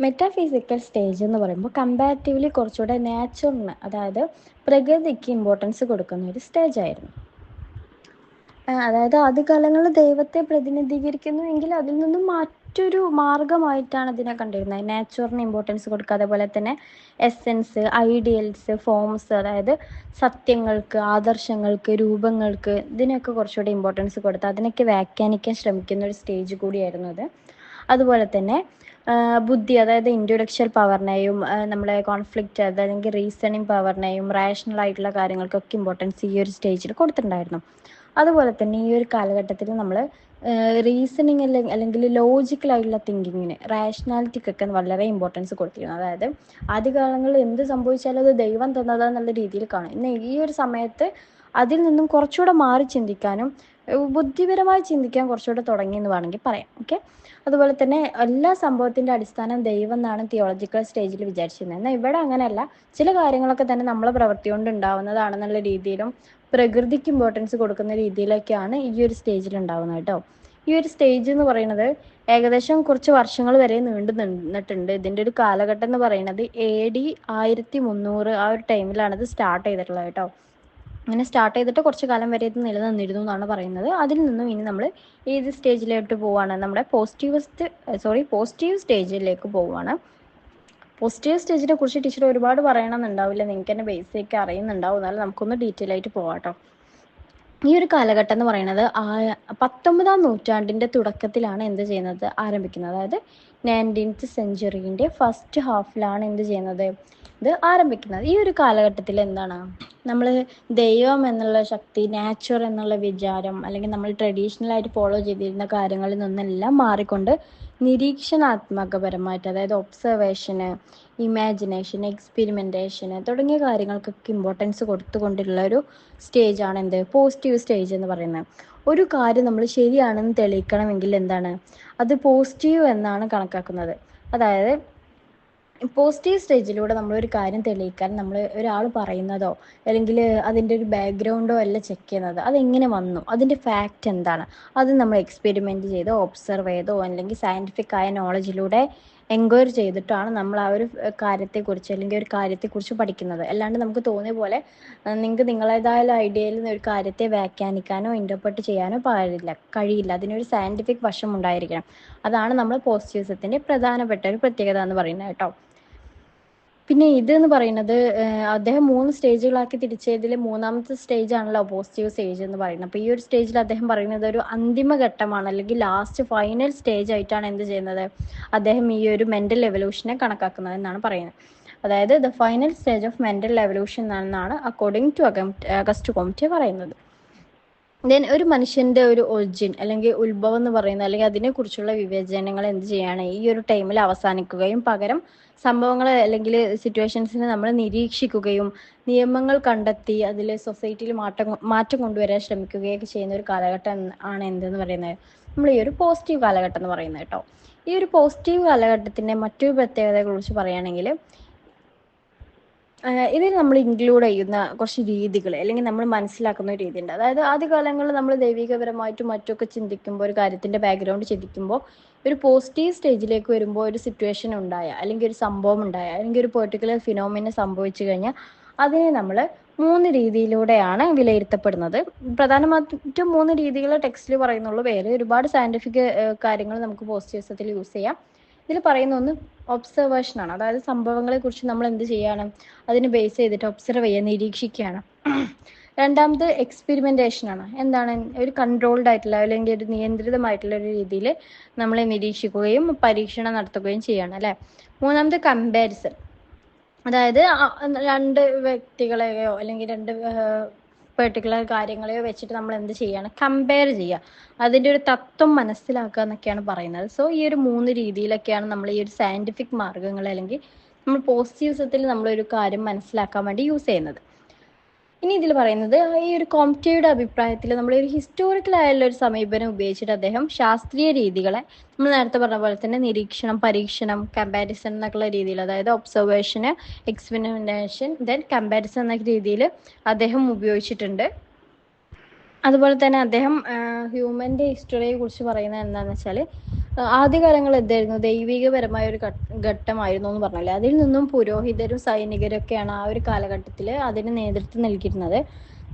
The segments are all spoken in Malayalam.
മെറ്റാഫിസിക്കൽ സ്റ്റേജ് എന്ന് പറയുമ്പോൾ കമ്പാരിറ്റീവ്ലി കുറച്ചുകൂടെ നാച്ചുറലിന് അതായത് പ്രകൃതിക്ക് ഇമ്പോർട്ടൻസ് കൊടുക്കുന്ന ഒരു സ്റ്റേജ് ആയിരുന്നു. അതായത് ആദ്യകാലങ്ങളിൽ ദൈവത്തെ പ്രതിനിധീകരിക്കുന്നു എങ്കിൽ അതിൽ നിന്നും മറ്റൊരു മാർഗമായിട്ടാണ് അതിനെ കണ്ടിരുന്നത്. നാച്ചുറിന് ഇമ്പോർട്ടൻസ് കൊടുക്കുക. അതേപോലെ തന്നെ എസെൻസ് ഐഡിയൽസ് ഫോംസ് അതായത് സത്യങ്ങൾക്ക് ആദർശങ്ങൾക്ക് രൂപങ്ങൾക്ക് ഇതിനൊക്കെ കുറച്ചുകൂടി ഇമ്പോർട്ടൻസ് കൊടുത്ത് അതിനൊക്കെ വ്യാഖ്യാനിക്കാൻ ശ്രമിക്കുന്ന ഒരു സ്റ്റേജ് കൂടിയായിരുന്നു അത്. അതുപോലെ തന്നെ ബുദ്ധി അതായത് ഇൻഡ്യൂഡക്ഷൽ പവറിനെയും നമ്മളെ കോൺഫ്ലിക്റ്റ് അല്ലെങ്കിൽ റീസണിങ് പവറിനെയും റാഷണൽ ആയിട്ടുള്ള കാര്യങ്ങൾക്കൊക്കെ ഇമ്പോർട്ടൻസ് ഈ ഒരു സ്റ്റേജിൽ കൊടുത്തിട്ടുണ്ടായിരുന്നു. അതുപോലെ തന്നെ ഈ ഒരു കാലഘട്ടത്തിൽ നമ്മൾ റീസണിങ് അല്ലെങ്കിൽ ലോജിക്കൽ ആയിട്ടുള്ള തിങ്കിങ്ങിന് റാഷണാലിറ്റിക്കൊക്കെ വളരെ ഇമ്പോർട്ടൻസ് കൊടുത്തിരുന്നു. അതായത് ആദ്യകാലങ്ങളിൽ എന്ത് സംഭവിച്ചാലും അത് ദൈവം തന്നതാന്നുള്ള രീതിയിൽ കാണും. ഇന്ന് ഈ ഒരു സമയത്ത് അതിൽ നിന്നും കുറച്ചുകൂടെ മാറി ചിന്തിക്കാനും ബുദ്ധിപരമായി ചിന്തിക്കാൻ കുറച്ചുകൂടെ തുടങ്ങി എന്ന് വേണമെങ്കിൽ പറയാം. ഓക്കെ? അതുപോലെ തന്നെ എല്ലാ സംഭവത്തിന്റെ അടിസ്ഥാനം ദൈവം എന്നാണ് തിയോളജിക്കൽ സ്റ്റേജിൽ വിചാരിച്ചിരുന്നത്. എന്നാൽ ഇവിടെ അങ്ങനെയല്ല. ചില കാര്യങ്ങളൊക്കെ തന്നെ നമ്മളെ പ്രവൃത്തി കൊണ്ട് ഉണ്ടാവുന്നതാണെന്നുള്ള രീതിയിലും പ്രകൃതിക്ക് ഇമ്പോർട്ടൻസ് കൊടുക്കുന്ന രീതിയിലൊക്കെയാണ് ഈ ഒരു സ്റ്റേജിൽ ഉണ്ടാവുന്നത് കേട്ടോ. ഈ ഒരു സ്റ്റേജ് എന്ന് പറയുന്നത് ഏകദേശം കുറച്ച് വർഷങ്ങൾ വരെ നീണ്ടു നിന്നിട്ടുണ്ട്. ഇതിന്റെ ഒരു കാലഘട്ടം എന്ന് പറയുന്നത് എ ഡി ആയിരത്തി മുന്നൂറ് ആ ഒരു ടൈമിലാണ് ഇത് സ്റ്റാർട്ട് ചെയ്തിട്ടുള്ളത് കേട്ടോ. അങ്ങനെ സ്റ്റാർട്ട് ചെയ്തിട്ട് കുറച്ച് കാലം വരെ ഇത് നിലനിന്നിരുന്നു എന്നാണ് പറയുന്നത്. അതിൽ നിന്നും ഇനി നമ്മൾ ഏത് സ്റ്റേജിലോട്ട് പോവാണ്? നമ്മുടെ പോസിറ്റീവസ്റ്റ് സോറി പോസിറ്റീവ് സ്റ്റേജിലേക്ക് പോവുകയാണ് പോസിറ്റീവ് സ്റ്റേജിനെ കുറിച്ച് ടീച്ചർ ഒരുപാട് പറയണമെന്നുണ്ടാവില്ല നിങ്ങൾക്ക് തന്നെ ബേസിക് അറിയുന്നുണ്ടാവും. എന്നാലും നമുക്കൊന്ന് ഡീറ്റെയിൽ ആയിട്ട് പോവാട്ടോ ഈ ഒരു കാലഘട്ടം എന്ന് പറയുന്നത് ആ- പത്തൊമ്പതാം നൂറ്റാണ്ടിന്റെ തുടക്കത്തിലാണ് എന്ത് ചെയ്യുന്നത്? ആരംഭിക്കുന്നത്. അതായത് നയന്റീൻത്ത് സെഞ്ചുറീന്റെ ഫസ്റ്റ് ഹാഫിലാണ് എന്ത് ചെയ്യുന്നത്? ഇത് ആരംഭിക്കുന്നത്. ഈ ഒരു കാലഘട്ടത്തിൽ എന്താണ്? നമ്മൾ ദൈവം എന്നുള്ള ശക്തി നാച്ചർ എന്നുള്ള വിചാരം അല്ലെങ്കിൽ നമ്മൾ ട്രഡീഷണൽ ആയിട്ട് ഫോളോ ചെയ്തിരുന്ന കാര്യങ്ങളിൽ നിന്നെല്ലാം മാറിക്കൊണ്ട് നിരീക്ഷണാത്മകപരമായിട്ട് അതായത് ഒബ്സർവേഷന് ഇമാജിനേഷൻ എക്സ്പെരിമെന്റേഷന് തുടങ്ങിയ കാര്യങ്ങൾക്കൊക്കെ ഇമ്പോർട്ടൻസ് കൊടുത്തുകൊണ്ടുള്ള ഒരു സ്റ്റേജ് ആണ് എന്ത്? പോസിറ്റീവ് സ്റ്റേജ് എന്ന് പറയുന്നത്. ഒരു കാര്യം നമ്മൾ ശരിയാണെന്ന് തെളിയിക്കണമെങ്കിൽ എന്താണ്? അത് പോസിറ്റീവ് എന്നാണ് കണക്കാക്കുന്നത്. അതായത് പോസിറ്റീവ് സ്റ്റേജിലൂടെ നമ്മൾ ഒരു കാര്യം തെളിയിക്കാൻ നമ്മൾ ഒരാൾ പറയുന്നതോ അല്ലെങ്കിൽ അതിന്റെ ഒരു ബാക്ക്ഗ്രൗണ്ടോ അല്ല ചെക്ക് ചെയ്യുന്നത് അതെങ്ങനെ വന്നു? അതിന്റെ ഫാക്റ്റ് എന്താണ്? അത് നമ്മൾ എക്സ്പെരിമെന്റ് ചെയ്തോ ഒബ്സർവ് ചെയ്തോ അല്ലെങ്കിൽ സയന്റിഫിക് ആയ നോളജിലൂടെ എൻക്വയർ ചെയ്തിട്ടാണ് നമ്മൾ ആ ഒരു കാര്യത്തെക്കുറിച്ച് അല്ലെങ്കിൽ ഒരു കാര്യത്തെക്കുറിച്ച് പഠിക്കുന്നത്. അല്ലാണ്ട് നമുക്ക് തോന്നിയ പോലെ നിങ്ങൾക്ക് നിങ്ങളേതായ ഐഡിയയിൽ നിന്ന് ഒരു കാര്യത്തെ വ്യാഖ്യാനിക്കാനോ ഇന്റർപ്രറ്റ് ചെയ്യാനോ പാടില്ല കഴിയില്ല. അതിനൊരു സയന്റിഫിക് വശം ഉണ്ടായിരിക്കണം അതാണ് നമ്മൾ പോസിറ്റീവിസത്തിന്റെ പ്രധാനപ്പെട്ട ഒരു പ്രത്യേകത എന്ന് പറയുന്നത് കേട്ടോ. പിന്നെ ഇത് എന്ന് പറയുന്നത് അദ്ദേഹം മൂന്ന് സ്റ്റേജുകളാക്കി തിരിച്ചതിൽ മൂന്നാമത്തെ സ്റ്റേജ് ആണല്ലോ പോസിറ്റീവ് സ്റ്റേജ് എന്ന് പറയുന്നത്. അപ്പോൾ ഈ ഒരു സ്റ്റേജിൽ അദ്ദേഹം പറയുന്നത് ഒരു അന്തിമ ഘട്ടമാണ് അല്ലെങ്കിൽ ലാസ്റ്റ് ഫൈനൽ സ്റ്റേജ് ആയിട്ടാണ് എന്ത് ചെയ്യുന്നത് അദ്ദേഹം ഈ ഒരു മെന്റൽ എവല്യൂഷനെ കണക്കാക്കുന്നത് എന്നാണ് പറയുന്നത്. അതായത് the final stage of mental evolution എന്നാണ് അക്കോർഡിംഗ് ടു അഗസ്റ്റ് കോമിറ്റി പറയുന്നത്. ദെൻ ഒരു മനുഷ്യന്റെ ഒരു ഒറിജിൻ അല്ലെങ്കിൽ ഉത്ഭവം എന്ന് പറയുന്നത് അല്ലെങ്കിൽ അതിനെക്കുറിച്ചുള്ള വിവേചനങ്ങൾ എന്ത് ചെയ്യാണ്? ഈ ഒരു ടൈമിൽ അവസാനിക്കുകയും പകരം സംഭവങ്ങളെ അല്ലെങ്കിൽ സിറ്റുവേഷൻസിനെ നമ്മൾ നിരീക്ഷിക്കുകയും നിയമങ്ങൾ കണ്ടെത്തി അതിൽ സൊസൈറ്റിയിൽ മാറ്റം മാറ്റം കൊണ്ടുവരാൻ ശ്രമിക്കുകയൊക്കെ ചെയ്യുന്ന ഒരു കാലഘട്ടം ആണ് എന്തെന്ന് പറയുന്നത്? നമ്മൾ ഈ ഒരു പോസിറ്റീവ് കാലഘട്ടം എന്ന് പറയുന്നത് കേട്ടോ. ഈ ഒരു പോസിറ്റീവ് കാലഘട്ടത്തിന്റെ മറ്റൊരു പ്രത്യേകതയെ കുറിച്ച് പറയുകയാണെങ്കിൽ ഇതിൽ നമ്മൾ ഇൻക്ലൂഡ് ചെയ്യുന്ന കുറച്ച് രീതികൾ അല്ലെങ്കിൽ നമ്മൾ മനസ്സിലാക്കുന്ന ഒരു രീതിയുണ്ട്. അതായത് ആദ്യ കാലങ്ങളിൽ നമ്മൾ ദൈവികപരമായിട്ടും മറ്റൊക്കെ ചിന്തിക്കുമ്പോൾ ഒരു കാര്യത്തിന്റെ ബാക്ക്ഗ്രൗണ്ട് ചിന്തിക്കുമ്പോൾ ഒരു പോസിറ്റീവ് സ്റ്റേജിലേക്ക് വരുമ്പോൾ ഒരു സിറ്റുവേഷൻ ഉണ്ടായ അല്ലെങ്കിൽ ഒരു സംഭവം ഉണ്ടായ അല്ലെങ്കിൽ ഒരു പെർട്ടിക്കുലർ ഫിനോമിന സംഭവിച്ചു കഴിഞ്ഞാൽ അതിനെ നമ്മൾ മൂന്ന് രീതിയിലൂടെയാണ് വിലയിരുത്തപ്പെടുന്നത്. പ്രധാനമായിട്ടും മൂന്ന് രീതികൾ ടെക്സ്റ്റിൽ പറയുന്നുള്ളൂ. വേറെ ഒരുപാട് സയന്റിഫിക് കാര്യങ്ങൾ നമുക്ക് പോസിറ്റീവ്സത്തിൽ യൂസ് ചെയ്യാം. ഇതിൽ പറയുന്ന ഒന്ന് ഒബ്സർവേഷൻ ആണ് അതായത് സംഭവങ്ങളെ കുറിച്ച് നമ്മൾ എന്ത് ചെയ്യാണ്? അതിന് ബേസ് ചെയ്തിട്ട് ഒബ്സർവ് ചെയ്യുക നിരീക്ഷിക്കുകയാണ്. രണ്ടാമത് എക്സ്പെരിമെന്റേഷൻ ആണ്. എന്താണ്? ഒരു കൺട്രോൾഡ് ആയിട്ടുള്ള അല്ലെങ്കിൽ ഒരു നിയന്ത്രിതമായിട്ടുള്ള ഒരു രീതിയിൽ നമ്മളെ നിരീക്ഷിക്കുകയും പരീക്ഷണം നടത്തുകയും ചെയ്യണം അല്ലെ? മൂന്നാമത് കമ്പാരിസൺ അതായത് രണ്ട് വ്യക്തികളെയോ അല്ലെങ്കിൽ രണ്ട് പെർട്ടിക്കുലർ കാര്യങ്ങളെയോ വെച്ചിട്ട് നമ്മൾ എന്ത് ചെയ്യാണ്? കമ്പയർ ചെയ്യുക. അതിന്റെ ഒരു തത്വം മനസ്സിലാക്കുക എന്നൊക്കെയാണ് പറയുന്നത്. സോ ഈ ഒരു മൂന്ന് രീതിയിലൊക്കെയാണ് നമ്മൾ ഈ ഒരു സയന്റിഫിക് മാർഗങ്ങൾ അല്ലെങ്കിൽ നമ്മൾ പോസിറ്റീവ്സത്തിൽ നമ്മൾ ഒരു കാര്യം മനസ്സിലാക്കാൻ വേണ്ടി യൂസ് ചെയ്യുന്നത്. ഇനി ഇതിൽ പറയുന്നത് ഈ ഒരു കോംറ്റയുടെ അഭിപ്രായത്തിൽ നമ്മൾ ഒരു ഹിസ്റ്റോറിക്കൽ ആയുള്ള ഒരു സമീപനം ഉപയോഗിച്ചിട്ട് അദ്ദേഹം ശാസ്ത്രീയ രീതികളെ നമ്മൾ നേരത്തെ പറഞ്ഞ പോലെ തന്നെ നിരീക്ഷണം പരീക്ഷണം കമ്പാരിസൺ എന്നൊക്കെയുള്ള രീതിയിൽ അതായത് ഒബ്സർവേഷന് എക്സ്പെരിമെന്റേഷൻ ദെൻ കമ്പാരിസൺ എന്ന രീതിയിൽ അദ്ദേഹം ഉപയോഗിച്ചിട്ടുണ്ട്. അതുപോലെ തന്നെ അദ്ദേഹം ഹ്യൂമന്റെ ഹിസ്റ്ററിയെ കുറിച്ച് പറയുന്നത് എന്താണെന്ന് വെച്ചാൽ ആദ്യകാലങ്ങൾ എന്തായിരുന്നു? ദൈവികപരമായ ഒരു ഘട്ടമായിരുന്നു എന്ന് പറഞ്ഞല്ലേ അതിൽ നിന്നും പുരോഹിതരും സൈനികരൊക്കെയാണ് ആ ഒരു കാലഘട്ടത്തിൽ അതിന് നേതൃത്വം നൽകിയിരുന്നത്.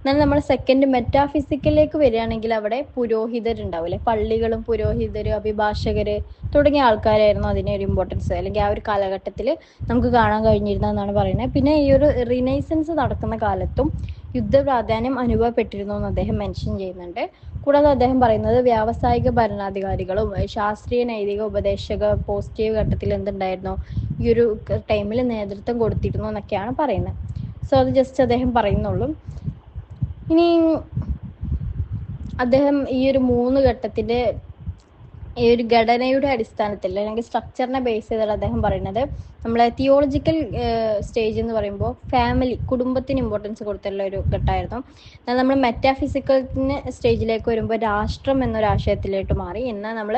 എന്നാൽ നമ്മൾ സെക്കൻഡ് മെറ്റാഫിസിക്കലിലേക്ക് വരികയാണെങ്കിൽ അവിടെ പുരോഹിതരുണ്ടാവില്ലേ പള്ളികളും പുരോഹിതരും അഭിഭാഷകര് തുടങ്ങിയ ആൾക്കാരായിരുന്നു അതിന് ഒരു ഇമ്പോർട്ടൻസ് അല്ലെങ്കിൽ ആ ഒരു കാലഘട്ടത്തിൽ നമുക്ക് കാണാൻ കഴിഞ്ഞിരുന്നതെന്നാണ് പറയുന്നത്. പിന്നെ ഈ ഒരു റിനൈസൻസ് നടക്കുന്ന കാലത്തും യുദ്ധ പ്രാധാന്യം അനുഭവപ്പെട്ടിരുന്നു എന്ന് അദ്ദേഹം മെൻഷൻ ചെയ്യുന്നുണ്ട്. കൂടാതെ അദ്ദേഹം പറയുന്നത് വ്യാവസായിക ഭരണാധികാരികളും ശാസ്ത്രീയ നൈതിക ഉപദേശക പോസിറ്റീവ് ഘട്ടത്തിൽ എന്തുണ്ടായിരുന്നു? ഈ ഒരു ടൈമിൽ നേതൃത്വം കൊടുത്തിരുന്നു എന്നൊക്കെയാണ് പറയുന്നത്. സോ അത് ജസ്റ്റ് അദ്ദേഹം പറയുന്നുള്ളൂ. ഇനി അദ്ദേഹം ഈ ഒരു മൂന്ന് ഘട്ടത്തിന്റെ ഈ ഒരു ഘടനയുടെ അടിസ്ഥാനത്തിൽ അല്ലെങ്കിൽ സ്ട്രക്ചറിനെ ബേസ് ചെയ്താണ് അദ്ദേഹം പറയുന്നത് നമ്മളെ തിയോളജിക്കൽ സ്റ്റേജ് എന്ന് പറയുമ്പോൾ ഫാമിലി കുടുംബത്തിന് ഇമ്പോർട്ടൻസ് കൊടുത്തുള്ള ഒരു ഘട്ടമായിരുന്നു. എന്നാൽ നമ്മൾ മെറ്റാഫിസിക്കലിന് സ്റ്റേജിലേക്ക് വരുമ്പോൾ രാഷ്ട്രം എന്നൊരു ആശയത്തിലേക്ക് മാറി. എന്നാൽ നമ്മൾ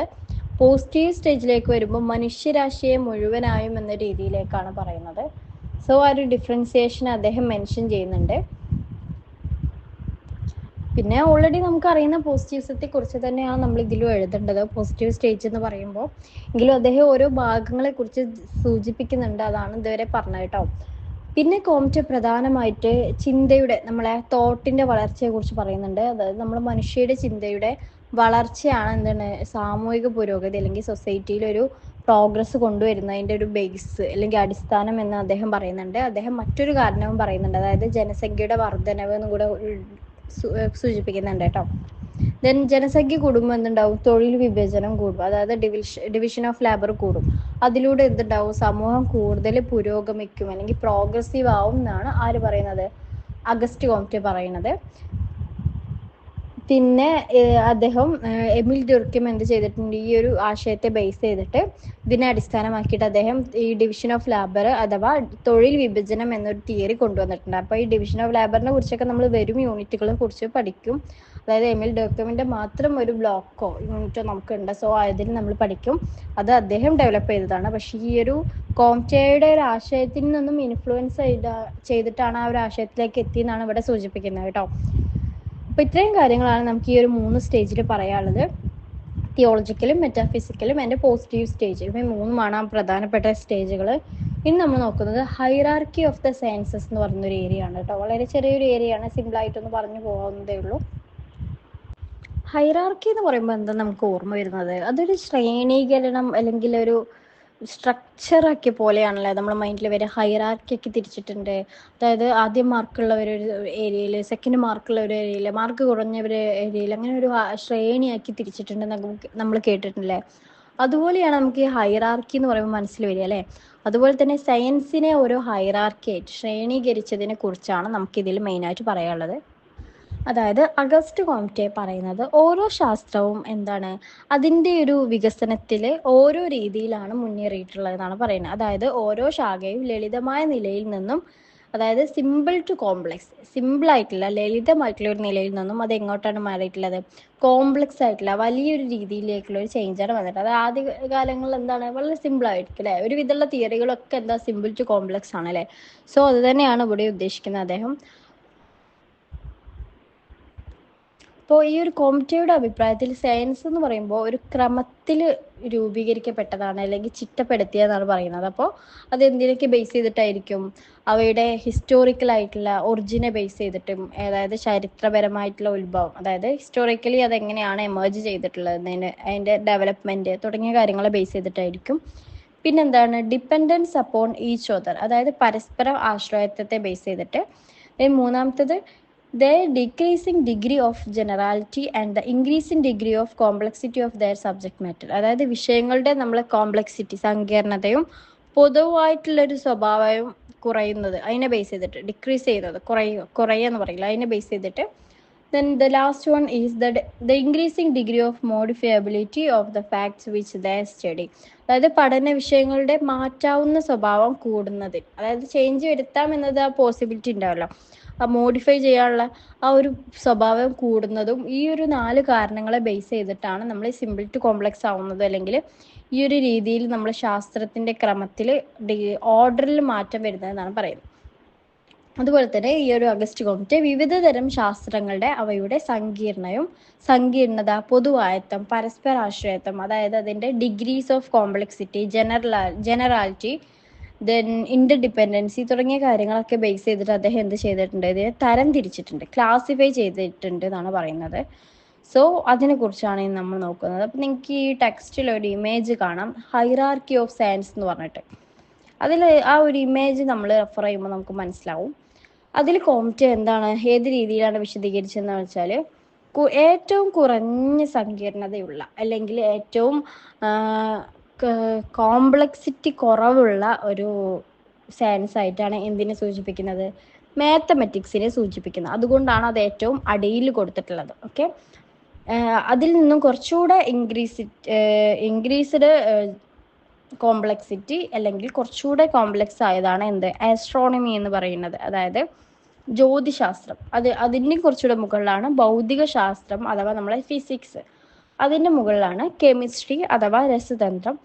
പോസിറ്റീവ് സ്റ്റേജിലേക്ക് വരുമ്പോൾ മനുഷ്യരാശിയെ മുഴുവനായും എന്ന രീതിയിലേക്കാണ് പറയുന്നത്. സോ ആ ഒരു ഡിഫറൻസിയേഷൻ അദ്ദേഹം മെൻഷൻ ചെയ്യുന്നുണ്ട്. പിന്നെ ഓൾറെഡി നമുക്ക് അറിയുന്ന പോസിറ്റീവ്സത്തെ കുറിച്ച് തന്നെയാണ് നമ്മൾ ഇതിലും എഴുതേണ്ടത്. പോസിറ്റീവ് സ്റ്റേജ് എന്ന് പറയുമ്പോൾ എങ്കിലും അദ്ദേഹം ഓരോ ഭാഗങ്ങളെ കുറിച്ച് സൂചിപ്പിക്കുന്നുണ്ട്. അതാണ് ഇതുവരെ പറഞ്ഞത് കേട്ടോ. പിന്നെ കോമറ്റ് പ്രധാനമായിട്ട് ചിന്തയുടെ നമ്മളെ തോട്ടിന്റെ വളർച്ചയെ കുറിച്ച് പറയുന്നുണ്ട്. അതായത് നമ്മൾ മനുഷ്യയുടെ ചിന്തയുടെ വളർച്ചയാണ് എന്താണ് സാമൂഹിക പുരോഗതി അല്ലെങ്കിൽ സൊസൈറ്റിയിൽ ഒരു പ്രോഗ്രസ് കൊണ്ടുവരുന്നതിന്റെ ഒരു ബേസ് അല്ലെങ്കിൽ അടിസ്ഥാനം എന്ന് അദ്ദേഹം പറയുന്നുണ്ട്. അദ്ദേഹം മറ്റൊരു കാരണവും പറയുന്നുണ്ട്. അതായത് ജനസംഖ്യയുടെ വർധനവ് എന്നും കൂടെ സൂചിപ്പിക്കുന്നുണ്ട് കേട്ടോ. ദെൻ ജനസംഖ്യ കൂടുമ്പോൾ എന്തുണ്ടാവും? തൊഴിൽ വിഭജനം കൂടും. അതായത് ഡിവിഷൻ ഡിവിഷൻ ഓഫ് ലേബർ കൂടും. അതിലൂടെ എന്തുണ്ടാവും? സമൂഹം കൂടുതൽ പുരോഗമിക്കും അല്ലെങ്കിൽ പ്രോഗ്രസീവ് ആവും എന്നാണ് ആര് പറയുന്നത്? അഗസ്റ്റ് കോംറ്റ് പറയുന്നത്. പിന്നെ അദ്ദേഹം എമിൽ ദുർക്കിം എന്ത് ചെയ്തിട്ടുണ്ട് ഈ ഒരു ആശയത്തെ ബേസ് ചെയ്തിട്ട്. ഇതിനെ അടിസ്ഥാനമാക്കിയിട്ട് അദ്ദേഹം ഈ ഡിവിഷൻ ഓഫ് ലേബർ അഥവാ തൊഴിൽ വിഭജനം എന്നൊരു തിയറി കൊണ്ടുവന്നിട്ടുണ്ട്. അപ്പോൾ ഈ ഡിവിഷൻ ഓഫ് ലേബറിനെ കുറിച്ചൊക്കെ നമ്മൾ വരും യൂണിറ്റുകളെ കുറിച്ച് പഠിക്കും. അതായത് എമിൽ ഡോക്യുമെന്റ് മാത്രം ഒരു ബ്ലോക്കോ യൂണിറ്റോ നമുക്കുണ്ട്. സോ അതിൽ നമ്മൾ പഠിക്കും. അത് അദ്ദേഹം ഡെവലപ്പ് ചെയ്തതാണ്. പക്ഷെ ഈ ഒരു കോംറ്റയുടെ ഒരു ആശയത്തിൽ നിന്നും ഇൻഫ്ലുവൻസ് ചെയ്ത ചെയ്തിട്ടാണ് ആ ഒരു ആശയത്തിലേക്ക് എത്തിയെന്നാണ് ഇവിടെ സൂചിപ്പിക്കുന്നത് കേട്ടോ. അപ്പൊ ഇത്രയും കാര്യങ്ങളാണ് നമുക്ക് ഈ ഒരു മൂന്ന് സ്റ്റേജിൽ പറയാനുള്ളത്. തിയോളജിക്കലും മെറ്റാഫിസിക്കലും എന്റെ പോസിറ്റീവ് സ്റ്റേജ് ഇവ മൂന്നുമാണ് ആ പ്രധാനപ്പെട്ട സ്റ്റേജുകൾ ഇനി നമ്മൾ നോക്കുന്നത് ഹൈറാർക്കി ഓഫ് ദ സയൻസസ് എന്ന് ഒരു ഏരിയ ആണ് കേട്ടോ. വളരെ ചെറിയൊരു ഏരിയ ആണ്. സിമ്പിൾ ആയിട്ടൊന്ന് പറഞ്ഞു പോകുന്നതേ ഉള്ളൂ. ഹൈറാർക്കി എന്ന് പറയുമ്പോൾ എന്താ നമുക്ക് ഓർമ്മ വരുന്നത്? അതൊരു ശ്രേണീകരണം അല്ലെങ്കിൽ ഒരു സ്ട്രക്ചറാക്കിയ പോലെയാണല്ലേ നമ്മുടെ മൈൻഡിൽ വരെ ഹൈറാർക്കി ഒക്കെ തിരിച്ചിട്ടുണ്ട്. അതായത് ആദ്യം മാർക്കുള്ളവർ ഒരു ഏരിയയിൽ സെക്കൻഡ് മാർക്കുള്ള ഒരു ഏരിയയിൽ മാർക്ക് കുറഞ്ഞവർ ഏരിയയിൽ അങ്ങനെ ഒരു ശ്രേണിയാക്കി തിരിച്ചിട്ടുണ്ട് നമ്മൾ കേട്ടിട്ടില്ലേ അതുപോലെയാണ് നമുക്ക് ഈ ഹൈറാർക്കി എന്ന് പറയുമ്പോൾ മനസ്സിൽ വരിക അല്ലേ? അതുപോലെ തന്നെ സയൻസിനെ ഓരോ ഹൈറാർക്കി ആയിട്ട് ശ്രേണീകരിച്ചതിനെ കുറിച്ചാണ് നമുക്കിതിൽ മെയിനായിട്ട് പറയാനുള്ളത്. അതായത് അഗസ്റ്റ് കോംറ്റെ പറയുന്നത് ഓരോ ശാസ്ത്രവും എന്താണ് അതിന്റെ ഒരു വികസനത്തിൽ ഓരോ രീതിയിലാണ് മുന്നേറിയിട്ടുള്ളത് എന്നാണ് പറയുന്നത്. അതായത് ഓരോ ശാഖയും ലളിതമായ നിലയിൽ നിന്നും അതായത് സിമ്പിൾ ടു കോംപ്ലക്സ് സിമ്പിൾ ആയിട്ടുള്ള ലളിതമായിട്ടുള്ള ഒരു നിലയിൽ നിന്നും അത് എങ്ങോട്ടാണ് മാറിയിട്ടുള്ളത്? കോംപ്ലക്സ് ആയിട്ടുള്ള വലിയൊരു രീതിയിലേക്കുള്ള ഒരു ചേഞ്ചാണ് വന്നിട്ട് അത് ആദ്യ കാലങ്ങളിൽ എന്താണ് വളരെ സിമ്പിൾ ആയിരിക്കും അല്ലേ? ഒരു വിധമുള്ള തിയറികളൊക്കെ എന്താ സിമ്പിൾ ടു കോംപ്ലക്സ് ആണ് അല്ലേ സോ അത് തന്നെയാണ് ഇവിടെ ഉദ്ദേശിക്കുന്നത് അദ്ദേഹം. അപ്പോൾ ഈ ഒരു കോമിറ്റിയുടെ അഭിപ്രായത്തിൽ സയൻസ് എന്ന് പറയുമ്പോൾ ഒരു ക്രമത്തിൽ രൂപീകരിക്കപ്പെട്ടതാണ് അല്ലെങ്കിൽ ചിട്ടപ്പെടുത്തിയതാണ് പറയുന്നത്. അപ്പോൾ അത് എന്തിനൊക്കെ ബേസ് ചെയ്തിട്ടായിരിക്കും? അവയുടെ ഹിസ്റ്റോറിക്കൽ ആയിട്ടുള്ള ഒറിജിനെ ബേസ് ചെയ്തിട്ടും അതായത് ചരിത്രപരമായിട്ടുള്ള ഉത്ഭവം അതായത് ഹിസ്റ്റോറിക്കലി അതെങ്ങനെയാണ് എമേർജ് ചെയ്തിട്ടുള്ളത് അതിന്റെ ഡെവലപ്മെന്റ് തുടങ്ങിയ കാര്യങ്ങളെ ബേസ് ചെയ്തിട്ടായിരിക്കും. പിന്നെന്താണ് ഡിപ്പെൻഡൻസ് അപ്പോൺ ഈ ഓതർ അതായത് പരസ്പര ആശ്രയത്വത്തെ ബേസ് ചെയ്തിട്ട്. മൂന്നാമത്തത് their decreasing degree of generality and the increasing degree of complexity of their subject matter അതായത് വിഷയങ്ങളുടെ നമ്മളെ കോംപ്ലക്സിറ്റി സങ്കീർണതയും പൊതുവായിട്ടുള്ളൊരു സ്വഭാവവും കുറയുന്നത്. അതിനെ ബേസ് ചെയ്തിട്ട് ഡിക്രീസ് ചെയ്യുന്നത്. കുറയുക കുറയുക എന്ന് പറയില്ല. അതിനെ ബേസ് ചെയ്തിട്ട് then the last one is the the increasing degree of modifiability of the facts which the study അതായത് പഠന വിഷയങ്ങളുടെ മാറ്റാവുന്ന സ്വഭാവം കൂടുന്നതിൽ. അതായത് ചേഞ്ച് വരുത്താം എന്നത് ആ പോസിബിലിറ്റി ഉണ്ടാവല്ലോ. മോഡിഫൈ ചെയ്യാനുള്ള ആ ഒരു സ്വഭാവം കൂടുന്നതും ഈ ഒരു നാല് കാരണങ്ങളെ ബേസ് ചെയ്തിട്ടാണ് നമ്മൾ സിമ്പിൾ ടു കോംപ്ലക്സ് ആവുന്നത്. അല്ലെങ്കിൽ ഈ ഒരു രീതിയിൽ നമ്മൾ ശാസ്ത്രത്തിന്റെ ക്രമത്തിൽ ഓർഡറിൽ മാറ്റം വരുന്നതെന്നാണ് പറയുന്നത്. അതുപോലെ തന്നെ ഈ ഒരു അഗസ്റ്റ് കോമിറ്റ് വിവിധ തരം ശാസ്ത്രങ്ങളുടെ അവയുടെ സങ്കീർണയും സങ്കീർണത പൊതുവായത്വം പരസ്പര ആശ്രയത്വം അതായത് അതിന്റെ degrees of complexity general generality then interdependency തുടങ്ങിയ കാര്യങ്ങളൊക്കെ ബേസ് ചെയ്തിട്ട് അദ്ദേഹം എന്ത് ചെയ്തിട്ടുണ്ട്? ഇതിനെ തരം തിരിച്ചിട്ടുണ്ട്. ക്ലാസിഫൈ ചെയ്തിട്ടുണ്ട് എന്നാണ് പറയുന്നത്. സോ അതിനെക്കുറിച്ചാണ് ഇന്ന് നമ്മൾ നോക്കുന്നത്. അപ്പം നിങ്ങൾക്ക് ഈ ടെക്സ്റ്റിൽ ഒരു ഇമേജ് കാണാം. ഹൈറാർക്കി ഓഫ് സയൻസ് എന്ന് പറഞ്ഞിട്ട്. അതിൽ ആ ഒരു ഇമേജ് നമ്മൾ റെഫർ ചെയ്യുമ്പോൾ നമുക്ക് മനസ്സിലാവും. അതിൽ കോമിറ്റ് എന്താണ്? ഏത് രീതിയിലാണ് വിശദീകരിച്ചതെന്ന് വെച്ചാൽ ഏറ്റവും കുറഞ്ഞ സങ്കീർണതയുള്ള അല്ലെങ്കിൽ ഏറ്റവും കോംപ്ലക്സിറ്റി കുറവുള്ള ഒരു സയൻസ് ആയിട്ടാണ് എന്തിനെ സൂചിപ്പിക്കുന്നത്? മാത്തമെറ്റിക്സിനെ സൂചിപ്പിക്കുന്നത്. അതുകൊണ്ടാണ് അത് ഏറ്റവും അടിയിൽ കൊടുത്തിട്ടുള്ളത്. ഓക്കെ അതിൽ നിന്നും കുറച്ചുകൂടെ ഇൻക്രീസ് ഇൻക്രീസ്ഡ് കോംപ്ലക്സിറ്റി അല്ലെങ്കിൽ കുറച്ചുകൂടെ കോംപ്ലക്സ് ആയതാണ് എന്ത്? ആസ്ട്രോണമി എന്ന് പറയുന്നത്. അതായത് ജ്യോതിശാസ്ത്രം. അത് അതിന്റെ കുറച്ചുകൂടെ മുകളിലാണ് ഭൗതിക ശാസ്ത്രം അഥവാ നമ്മളെ ഫിസിക്സ് അതിന്റെ മുകളിലാണ് കെമിസ്ട്രി അഥവാ രസതന്ത്രം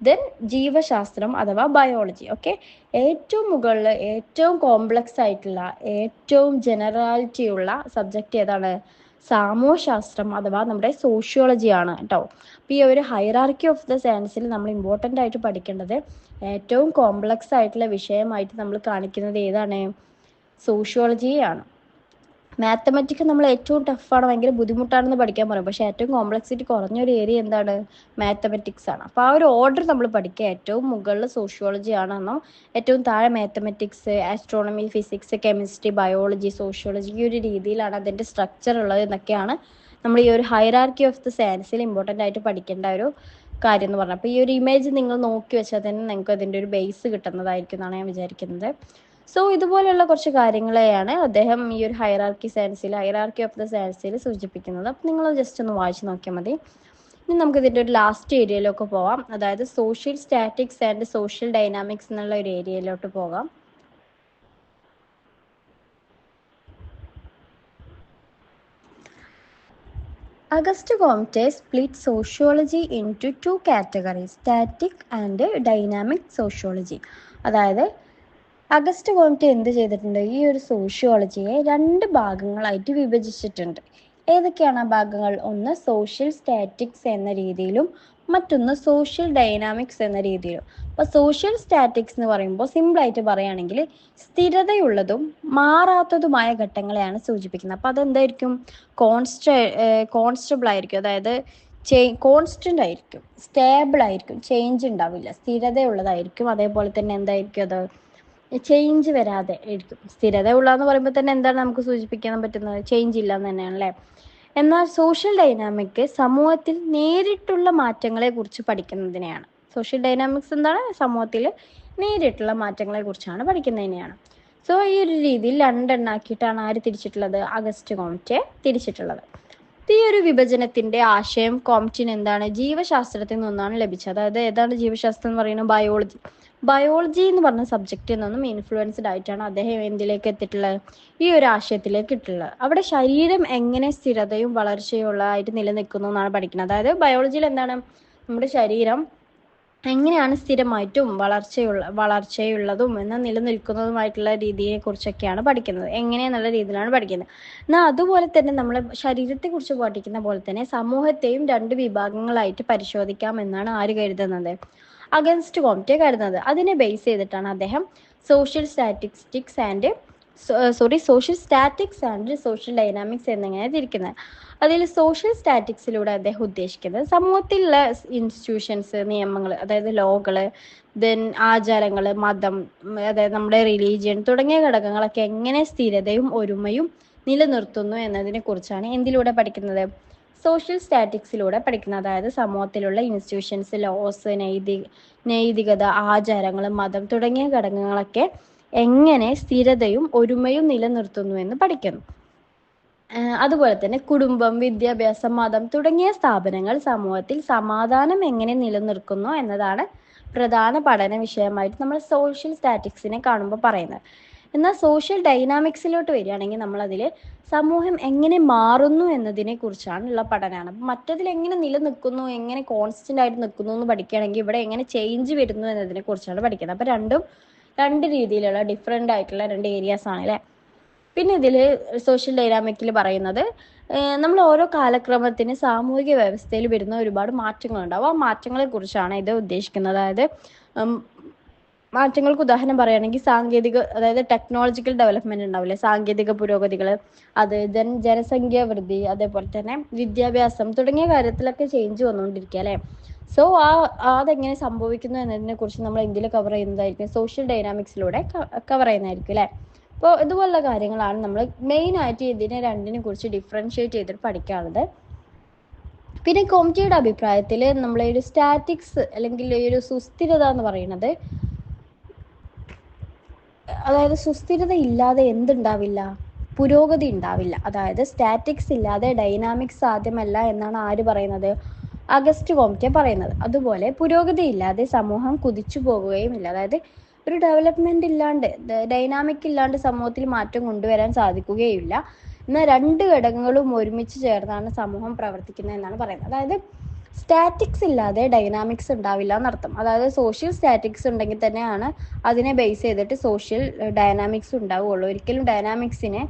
ദെൻ ജീവശാസ്ത്രം അഥവാ ബയോളജി ഓക്കെ ഏറ്റവും മുകളിൽ ഏറ്റവും കോംപ്ലക്സ് ആയിട്ടുള്ള ഏറ്റവും ജനറാലിറ്റി ഉള്ള സബ്ജക്റ്റ് ഏതാണ്? സാമൂഹ്യശാസ്ത്രം അഥവാ നമ്മുടെ സോഷ്യോളജി ആണ് കേട്ടോ അപ്പോൾ ഈ ഒരു ഹൈറാർക്കി ഓഫ് ദ സയൻസിൽ നമ്മൾ ഇമ്പോർട്ടന്റ് ആയിട്ട് പഠിക്കേണ്ടത് ഏറ്റവും കോംപ്ലക്സ് ആയിട്ടുള്ള വിഷയമായിട്ട് നമ്മൾ കാണിക്കുന്നത് ഏതാണ്? സോഷ്യോളജിയാണ് മാത്തമെറ്റിക്സ് നമ്മൾ ഏറ്റവും ടഫാണ് ഭയങ്കര ബുദ്ധിമുട്ടാണെന്ന് പഠിക്കാൻ പറയും. പക്ഷേ ഏറ്റവും കോംപ്ലക്സിറ്റി കുറഞ്ഞൊരു ഏരിയ എന്താണ്? മാത്തമാറ്റിക്സ് ആണ്. അപ്പോൾ ആ ഒരു ഓർഡർ നമ്മൾ പഠിക്കുക. ഏറ്റവും മുകളിൽ സോഷ്യോളജി ആണെന്നോ ഏറ്റവും താഴെ mathematics astronomy physics chemistry biology sociology ഈ ഒരു രീതിയിലാണ് അതിന്റെ സ്ട്രക്ചർ ഉള്ളത് എന്നൊക്കെയാണ് നമ്മൾ ഈ ഒരു ഹൈറാർക്കി ഓഫ് ദ സയൻസിൽ ഇമ്പോർട്ടന്റ് ആയിട്ട് പഠിക്കേണ്ട ഒരു കാര്യം എന്ന് പറഞ്ഞാൽ അപ്പോൾ ഈ ഒരു ഇമേജ് നിങ്ങൾ നോക്കി വെച്ചാൽ തന്നെ നിങ്ങൾക്ക് അതിന്റെ ഒരു ബേസ് കിട്ടുന്നതായിരിക്കും എന്നാണ് ഞാൻ വിചാരിക്കുന്നത്. സോ ഇതുപോലെയുള്ള കുറച്ച് കാര്യങ്ങളെയാണ് അദ്ദേഹം ഈ ഒരു ഹൈറാർക്കി സയൻസിൽ ഹൈറാർക്കി ഓഫ് ദ സയൻസിൽ സൂചിപ്പിക്കുന്നത്. അപ്പം നിങ്ങൾ ജസ്റ്റ് ഒന്ന് വായിച്ചു നോക്കിയാൽ മതി. ഇനി നമുക്ക് ഇതിന്റെ ഒരു ലാസ്റ്റ് ഏരിയയിലൊക്കെ പോവാം. അതായത് social statics and social dynamics എന്നുള്ള ഒരു ഏരിയയിലോട്ട് പോകാം. August Comte split sociology into two category static and dynamic sociology അതായത് അഗസ്റ്റ് കോമിറ്റി എന്ത് ചെയ്തിട്ടുണ്ട്? ഈ ഒരു സോഷ്യോളജിയെ രണ്ട് ഭാഗങ്ങളായിട്ട് വിഭജിച്ചിട്ടുണ്ട്. ഏതൊക്കെയാണ് ആ ഭാഗങ്ങൾ? ഒന്ന് സോഷ്യൽ സ്റ്റാറ്റിക്സ് എന്ന രീതിയിലും മറ്റൊന്ന് സോഷ്യൽ ഡൈനാമിക്സ് എന്ന രീതിയിലും. അപ്പോൾ സോഷ്യൽ സ്റ്റാറ്റിക്സ് എന്ന് പറയുമ്പോൾ സിമ്പിളായിട്ട് പറയുകയാണെങ്കിൽ സ്ഥിരതയുള്ളതും മാറാത്തതുമായ ഘട്ടങ്ങളെയാണ് സൂചിപ്പിക്കുന്നത്. അപ്പോൾ അതെന്തായിരിക്കും? കോൺസ്റ്റ കോൺസ്റ്റബിൾ ആയിരിക്കും. അതായത് ചേ കോൺസ്റ്റന്റ് ആയിരിക്കും. സ്റ്റേബിൾ ആയിരിക്കും. ചേഞ്ച് ഉണ്ടാവില്ല. സ്ഥിരതയുള്ളതായിരിക്കും. അതേപോലെ തന്നെ എന്തായിരിക്കും അത്? ചേഞ്ച് വരാതെ ആയിരിക്കും സ്ഥിരത ഉള്ളതെന്ന് പറയുമ്പോൾ തന്നെ എന്താണ് നമുക്ക് സൂചിപ്പിക്കാൻ പറ്റുന്നത്? ചേഞ്ച് ഇല്ല എന്ന് തന്നെയാണ് അല്ലേ എന്നാൽ സോഷ്യൽ ഡൈനാമിക് സമൂഹത്തിൽ നേരിട്ടുള്ള മാറ്റങ്ങളെ കുറിച്ച് പഠിക്കുന്നതിനെയാണ്. സോഷ്യൽ ഡൈനാമിക്സ് എന്താണ്? സമൂഹത്തിൽ നേരിട്ടുള്ള മാറ്റങ്ങളെ കുറിച്ചാണ് പഠിക്കുന്നതിനെയാണ് സോ ഈ ഒരു രീതിയിൽ രണ്ടെണ്ണാക്കിയിട്ടാണ് ആര് തിരിച്ചിട്ടുള്ളത്? അഗസ്റ്റ് കോമിറ്റെ തിരിച്ചിട്ടുള്ളത്. ഈ ഒരു വിഭജനത്തിന്റെ ആശയം കോമിറ്റിന് എന്താണ്? ജീവശാസ്ത്രത്തിൽ നിന്നാണ് ലഭിച്ചത്. അതായത് ഏതാണ് ജീവശാസ്ത്രം എന്ന് പറയുന്നത്? ബയോളജി ബയോളജി എന്ന് പറഞ്ഞ സബ്ജക്റ്റിൽ നിന്നും ഇൻഫ്ലുവൻസ്ഡ് ആയിട്ടാണ് അദ്ദേഹം എന്തിലേക്ക് എത്തിയിട്ടുള്ളത്? ഈ ഒരു ആശയത്തിലേക്ക് ഇട്ടുള്ളത് അവിടെ ശരീരം എങ്ങനെ സ്ഥിരതയും വളർച്ചയും ഉള്ളതായിട്ട് നിലനിൽക്കുന്നു എന്നാണ് പഠിക്കുന്നത്. അതായത് ബയോളജിയിൽ എന്താണ്? നമ്മുടെ ശരീരം എങ്ങനെയാണ് സ്ഥിരമായിട്ടും വളർച്ചയുള്ള വളർച്ചയുള്ളതും എന്ന് നിലനിൽക്കുന്നതുമായിട്ടുള്ള രീതിയെ കുറിച്ചൊക്കെയാണ് പഠിക്കുന്നത്. എങ്ങനെയെന്നുള്ള രീതിയിലാണ് പഠിക്കുന്നത്. എന്നാൽ അതുപോലെ തന്നെ നമ്മൾ ശരീരത്തെ കുറിച്ച് പഠിക്കുന്ന പോലെ തന്നെ സമൂഹത്തെയും രണ്ട് വിഭാഗങ്ങളായിട്ട് പരിശോധിക്കാം എന്നാണ് ആര് കരുതുന്നത്? അഗൻസ്റ്റ് കോമിറ്റി കരുതുന്നത്. അതിനെ ബേസ് ചെയ്തിട്ടാണ് അദ്ദേഹം social statistics and sorry social statics and social dynamics എന്നിങ്ങനെ തിരിക്കുന്നത്. അതിൽ സോഷ്യൽ സ്റ്റാറ്റിക്സിലൂടെ അദ്ദേഹം ഉദ്ദേശിക്കുന്നത് സമൂഹത്തിലുള്ള ഇൻസ്റ്റിറ്റ്യൂഷൻസ് നിയമങ്ങൾ അതായത് ലോകൾ ദെൻ ആചാരങ്ങൾ മതം അതായത് നമ്മുടെ റിലീജിയൻ തുടങ്ങിയ ഘടകങ്ങളൊക്കെ എങ്ങനെ സ്ഥിരതയും ഒരുമയും നിലനിർത്തുന്നു എന്നതിനെ കുറിച്ചാണ് എന്തിലൂടെ പഠിക്കുന്നത്? സോഷ്യൽ സ്റ്റാറ്റിക്സിലൂടെ പഠിക്കുന്നത്. അതായത് സമൂഹത്തിലുള്ള ഇൻസ്റ്റിറ്റ്യൂഷൻസ് ലോസ് നൈതി നൈതികത ആചാരങ്ങൾ മതം തുടങ്ങിയ ഘടകങ്ങളൊക്കെ എങ്ങനെ സ്ഥിരതയും ഒരുമയും നിലനിർത്തുന്നു എന്ന് പഠിക്കുന്നു. അതുപോലെ തന്നെ കുടുംബം വിദ്യാഭ്യാസം മതം തുടങ്ങിയ സ്ഥാപനങ്ങൾ സമൂഹത്തിൽ സമാധാനം എങ്ങനെ നിലനിർക്കുന്നു എന്നതാണ് പ്രധാന പഠന വിഷയമായിട്ട് നമ്മൾ സോഷ്യൽ സ്റ്റാറ്റിക്സിനെ കാണുമ്പോൾ പറയുന്നത്. എന്നാൽ സോഷ്യൽ ഡൈനാമിക്സിലോട്ട് വരികയാണെങ്കിൽ നമ്മൾ അതിൽ സമൂഹം എങ്ങനെ മാറുന്നു എന്നതിനെ കുറിച്ചാണുള്ള പഠനമാണ് മറ്റതിൽ എങ്ങനെ നിലനിൽക്കുന്നു എങ്ങനെ കോൺസ്റ്റന്റ് ആയിട്ട് നിൽക്കുന്നു എന്ന് പഠിക്കുകയാണെങ്കിൽ ഇവിടെ എങ്ങനെ ചേഞ്ച് വരുന്നു എന്നതിനെ കുറിച്ചാണ് പഠിക്കുന്നത്. അപ്പം രണ്ടും രണ്ട് രീതിയിലുള്ള ഡിഫറെന്റ് ആയിട്ടുള്ള രണ്ട് ഏരിയാസ് ആണ് അല്ലേ പിന്നെ ഇതിൽ സോഷ്യൽ ഡൈനാമിക്കിൽ പറയുന്നത് നമ്മൾ ഓരോ കാലക്രമത്തിന് സാമൂഹിക വ്യവസ്ഥയിൽ വരുന്ന ഒരുപാട് മാറ്റങ്ങളുണ്ടാവും. ആ മാറ്റങ്ങളെ കുറിച്ചാണ് ഇത് ഉദ്ദേശിക്കുന്നത്. അതായത് മാറ്റങ്ങൾക്ക് ഉദാഹരണം പറയുകയാണെങ്കിൽ സാങ്കേതിക അതായത് ടെക്നോളജിക്കൽ ഡെവലപ്മെന്റ് ഉണ്ടാവില്ലേ? സാങ്കേതിക പുരോഗതികൾ അത് ജൻ ജനസംഖ്യ വൃദ്ധി അതേപോലെ തന്നെ വിദ്യാഭ്യാസം തുടങ്ങിയ കാര്യത്തിലൊക്കെ ചേഞ്ച് വന്നുകൊണ്ടിരിക്കുക അല്ലേ? സോ ആ അതെങ്ങനെ സംഭവിക്കുന്നു എന്നതിനെ കുറിച്ച് നമ്മൾ ഇന്ത്യയിൽ കവർ ചെയ്യുന്നതായിരിക്കും. സോഷ്യൽ ഡൈനാമിക്സിലൂടെ കവർ ചെയ്യുന്നതായിരിക്കും അല്ലേ? അപ്പോൾ ഇതുപോലുള്ള കാര്യങ്ങളാണ് നമ്മൾ മെയിൻ ആയിട്ട് ഇതിനെ രണ്ടിനെ കുറിച്ച് ഡിഫറൻഷിയേറ്റ് ചെയ്തിട്ട് പഠിക്കാനുള്ളത്. പിന്നെ കോമിറ്റിയുടെ അഭിപ്രായത്തിൽ നമ്മളെ ഒരു സ്റ്റാറ്റിക്സ് അല്ലെങ്കിൽ ഈ ഒരു സുസ്ഥിരത എന്ന് പറയുന്നത് അതായത് സുസ്ഥിരത ഇല്ലാതെ എന്തുണ്ടാവില്ല? പുരോഗതി ഉണ്ടാവില്ല. അതായത് സ്റ്റാറ്റിക്സ് ഇല്ലാതെ ഡൈനാമിക്സ് സാധ്യമല്ല എന്നാണ് ആര് പറയുന്നത്? അഗസ്റ്റ് കോമിറ്റെ പറയുന്നത്. അതുപോലെ പുരോഗതി ഇല്ലാതെ സമൂഹം കുതിച്ചു പോകുകയും ഇല്ല അതായത് ഒരു ഡെവലപ്മെന്റ് ഇല്ലാണ്ട് ഡൈനാമിക് ഇല്ലാണ്ട് സമൂഹത്തിൽ മാറ്റം കൊണ്ടുവരാൻ സാധിക്കുകയില്ല. എന്നാൽ രണ്ട് ഘടകങ്ങളും ഒരുമിച്ച് ചേർന്നാണ് സമൂഹം പ്രവർത്തിക്കുന്നത് എന്നാണ് പറയുന്നത്. അതായത് സ്റ്റാറ്റിക്സ് ഇല്ലാതെ ഡൈനാമിക്സ് ഉണ്ടാവില്ല എന്നർത്ഥം. അതായത് സോഷ്യൽ സ്റ്റാറ്റിക്സ് ഉണ്ടെങ്കിൽ തന്നെയാണ് അതിനെ ബേസ് ചെയ്തിട്ട് സോഷ്യൽ ഡൈനാമിക്സ് ഉണ്ടാവുകയുള്ളൂ. ഒരിക്കലും ഡൈനാമിക്സിനെ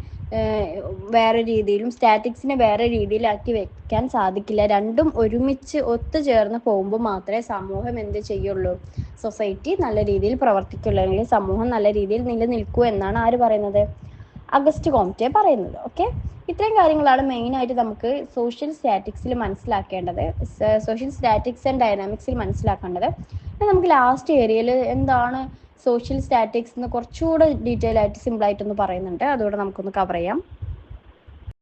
വേറെ രീതിയിലും സ്റ്റാറ്റിക്സിനെ വേറെ രീതിയിലാക്കി വെക്കാൻ സാധിക്കില്ല. രണ്ടും ഒരുമിച്ച് ഒത്തുചേർന്ന് പോകുമ്പോൾ മാത്രമേ സമൂഹം എന്ത് ചെയ്യുള്ളൂ? സൊസൈറ്റി നല്ല രീതിയിൽ പ്രവർത്തിക്കുള്ളൂ. അല്ലെങ്കിൽ സമൂഹം നല്ല രീതിയിൽ നിലനിൽക്കൂ എന്നാണ് ആര് പറയുന്നത്? അഗസ്റ്റ് കോമിറ്റെ പറയുന്നത് ഓക്കെ ഇത്രയും കാര്യങ്ങളാണ് മെയിൻ ആയിട്ട് നമുക്ക് സോഷ്യൽ സ്റ്റാറ്റിക്സിൽ മനസ്സിലാക്കേണ്ടത്. സോഷ്യൽ സ്റ്റാറ്റിക്സ് ആൻഡ് ഡൈനാമിക്സിൽ മനസ്സിലാക്കേണ്ടത്. നമുക്ക് ലാസ്റ്റ് ഏരിയയിൽ എന്താണ് സോഷ്യൽ സ്റ്റാറ്റിക്സ് എന്ന് കുറച്ചുകൂടെ ഡീറ്റെയിൽ ആയിട്ട് സിമ്പിൾ ആയിട്ട് ഒന്ന് പറയുന്നുണ്ട്. അതുകൂടെ നമുക്കൊന്ന് കവർ ചെയ്യാം.